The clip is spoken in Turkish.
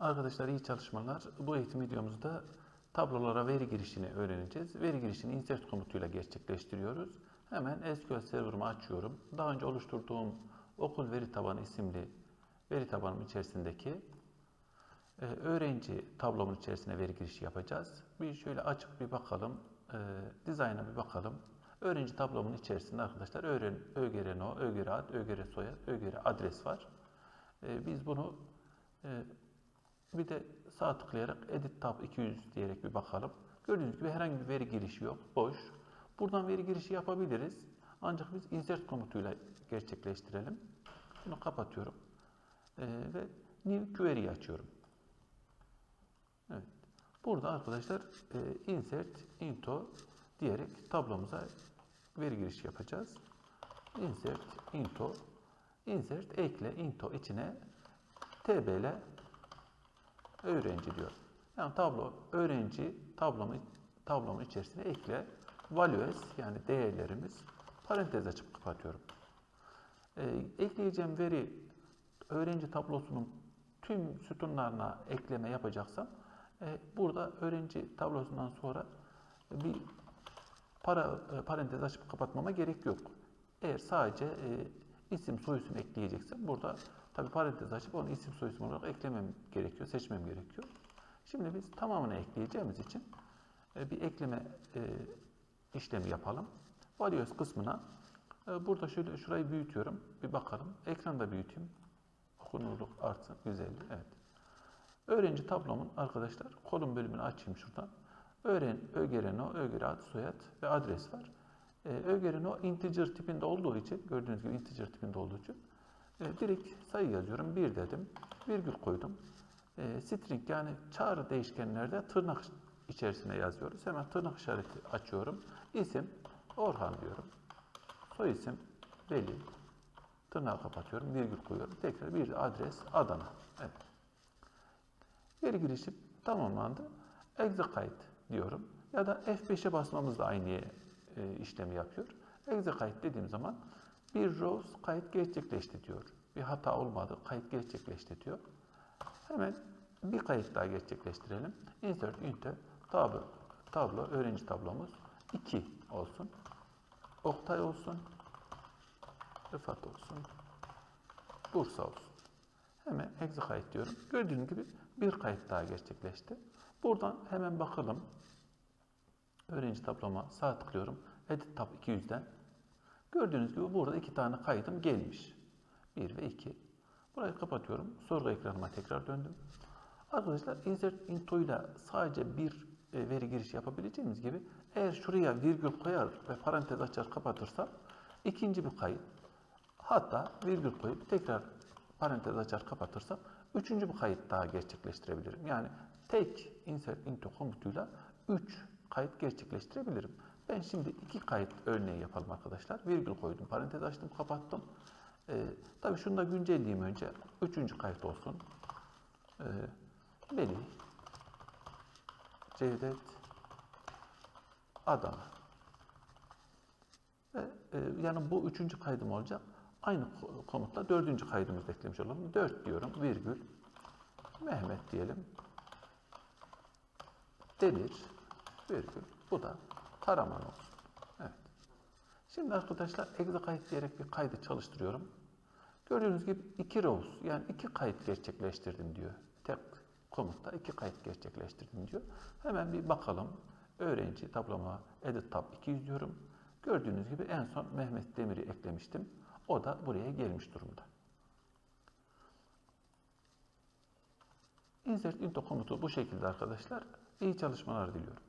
Arkadaşlar iyi çalışmalar. Bu eğitim videomuzda tablolara veri girişini öğreneceğiz. Veri girişini insert komutuyla gerçekleştiriyoruz. Hemen SQL Server'ımı açıyorum. Daha önce oluşturduğum okul veri tabanı isimli veri tabanım içerisindeki e, öğrenci tablomun içerisine veri girişi yapacağız. Bir şöyle açıp bir bakalım. E, dizayna bir bakalım. Öğrenci tablomun içerisinde arkadaşlar öğren, ÖGR no, ÖGR ad, ÖGR soyad, ÖGR adres var. E, biz bunu bir de sağ tıklayarak Edit Tab 200 diyerek bir bakalım. Gördüğünüz gibi herhangi bir veri girişi yok. Boş. Buradan veri girişi yapabiliriz. Ancak biz insert komutuyla gerçekleştirelim. Bunu kapatıyorum. Ee, ve New Query açıyorum. Evet. Burada arkadaşlar e, insert into diyerek tablomuza veri girişi yapacağız. Insert into insert ekle into içine tbl öğrenci diyor. Yani tablo öğrenci tablomu tablomun içerisine ekle values yani değerlerimiz parantez açıp kapatıyorum. Ee, ekleyeceğim veri öğrenci tablosunun tüm sütunlarına ekleme yapacaksam e, burada öğrenci tablosundan sonra bir para e, parantez açıp kapatmama gerek yok. Eğer sadece e, isim soyisim ekleyeceksem burada tabi parantez açıp onu isim soyisim olarak eklemem gerekiyor, seçmem gerekiyor. Şimdi biz tamamını ekleyeceğimiz için e, bir ekleme e, işlemi yapalım. Values kısmına e, burada şöyle şurayı büyütüyorum. Bir bakalım. Ekranda büyüteyim. Okunurluk artsın. 150. Evet. Öğrenci tablomun arkadaşlar kolum bölümünü açayım şuradan. Öğren, ögereno, öger ad, soyad ve adres var. E, ögereno integer tipinde olduğu için, gördüğünüz gibi integer tipinde olduğu için e, direkt sayı yazıyorum. 1 dedim. Virgül koydum. E, string yani çağrı değişkenlerde tırnak içerisine yazıyoruz. Hemen tırnak işareti açıyorum. İsim Orhan diyorum. Soy isim Veli. Tırnağı kapatıyorum. Virgül koyuyorum. Tekrar bir adres Adana. Evet. Veri girişim tamamlandı. Execute diyorum. Ya da F5'e basmamız da aynı e, işlemi yapıyor. Execute dediğim zaman bir rows kayıt gerçekleşti diyor. Bir hata olmadı. Kayıt gerçekleşti diyor. Hemen bir kayıt daha gerçekleştirelim. Insert into tablo, tablo öğrenci tablomuz 2 olsun. Oktay olsun. Rıfat olsun. Bursa olsun. Hemen execute diyorum. Gördüğünüz gibi bir kayıt daha gerçekleşti. Buradan hemen bakalım. Öğrenci tabloma sağ tıklıyorum. Edit tab 200'den. Gördüğünüz gibi burada iki tane kaydım gelmiş. 1 ve 2. Burayı kapatıyorum. Sorgu ekranıma tekrar döndüm. Arkadaşlar insert into ile sadece bir e, veri girişi yapabileceğimiz gibi eğer şuraya virgül koyar ve parantez açar kapatırsam ikinci bir kayıt hatta virgül koyup tekrar parantez açar kapatırsam üçüncü bir kayıt daha gerçekleştirebilirim. Yani tek insert into komutuyla 3 kayıt gerçekleştirebilirim. Ben şimdi iki kayıt örneği yapalım arkadaşlar. Virgül koydum, parantez açtım, kapattım. Ee, tabii şunu da güncelleyeyim önce. Üçüncü kayıt olsun. Ee, Melih, Cevdet, Adana. Ve, e, yani bu üçüncü kaydım olacak. Aynı komutla dördüncü kaydımızı eklemiş olalım. 4 diyorum, virgül, Mehmet diyelim. Demir, virgül. Bu da Karaman olsun. Evet. Şimdi arkadaşlar execute diyerek bir kaydı çalıştırıyorum. Gördüğünüz gibi iki rows yani iki kayıt gerçekleştirdim diyor. Tek komutta iki kayıt gerçekleştirdim diyor. Hemen bir bakalım. Öğrenci tabloma edit tab 200 diyorum. Gördüğünüz gibi en son Mehmet Demir'i eklemiştim. O da buraya gelmiş durumda. Insert into komutu bu şekilde arkadaşlar. İyi çalışmalar diliyorum.